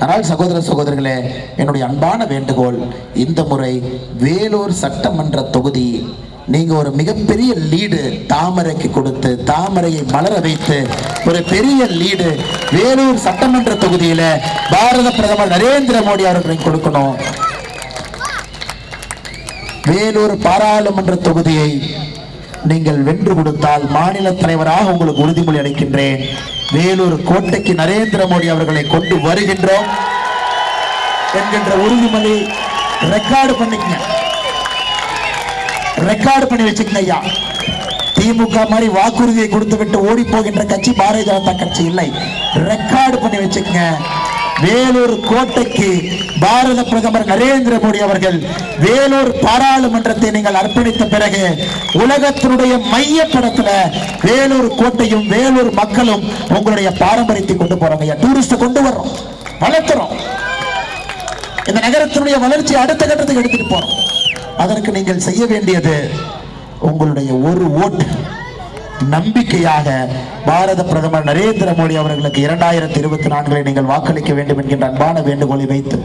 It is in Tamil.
ஆனால் சகோதர சகோதரிகளே என்னுடைய அன்பான வேண்டுகோள் இந்த முறை வேலூர் சட்டமன்ற தொகுதி நீங்க ஒரு மிகப்பெரிய லீடு தாமரைக்கு கொடுத்து தாமரையை மலர வைத்து ஒரு பெரிய லீடு வேலூர் சட்டமன்ற தொகுதியில பாரத பிரதமர் நரேந்திர மோடி அவர்களுக்கு கொடுக்கணும். வேலூர் பாராளுமன்ற தொகுதியை நீங்கள் வென்று கொடுத்தால் மாநில தலைவராக உங்களுக்கு உறுதிமொழி அளிக்கின்றேன். வேலூர் கோட்டைக்கு நரேந்திர மோடி அவர்களை கொண்டு வருகின்றோம் என்கின்ற உறுதிமொழி ரெக்கார்டு பண்ணிக்கங்க. ரெக்கார்டு பண்ணி வச்சுக்கங்க ஐயா. திமுக மாதிரி வாக்குறுதியை கொடுத்து விட்டு ஓடி போகின்ற கட்சி பாரதிய ஜனதா கட்சி இல்லை. ரெக்கார்டு பண்ணி வச்சுக்கங்க. வேலூர் கோட்டைக்கு பாரத பிரதமர் நரேந்திர மோடி அவர்கள் வேலூர் பாராளுமன்றத்தை நீங்கள் அர்ப்பணித்த பிறகு உலகத்தினுடைய மையப்படத்துல வேலூர் கோட்டையும் வேலூர் மக்களும் உங்களுடைய பாரம்பரியத்தை கொண்டு போறாங்க. ஐயா டூரிஸ்ட் கொண்டு வர்றோம். வளர்த்துறோம் இந்த நகரத்தினுடைய வளர்ச்சி அடுத்த கட்டத்துக்கு எடுத்துட்டு போறோம். அதற்கு நீங்கள் செய்ய வேண்டியது உங்களுடைய ஒரு ஓட்டு. நம்பிக்கையாக பாரத பிரதமர் நரேந்திர மோடி அவர்களுக்கு இரண்டாயிரத்தி இருபத்தி நான்கில் நீங்கள் வாக்களிக்க வேண்டும் என்கின்ற அன்பான வேண்டுகோளை வைத்து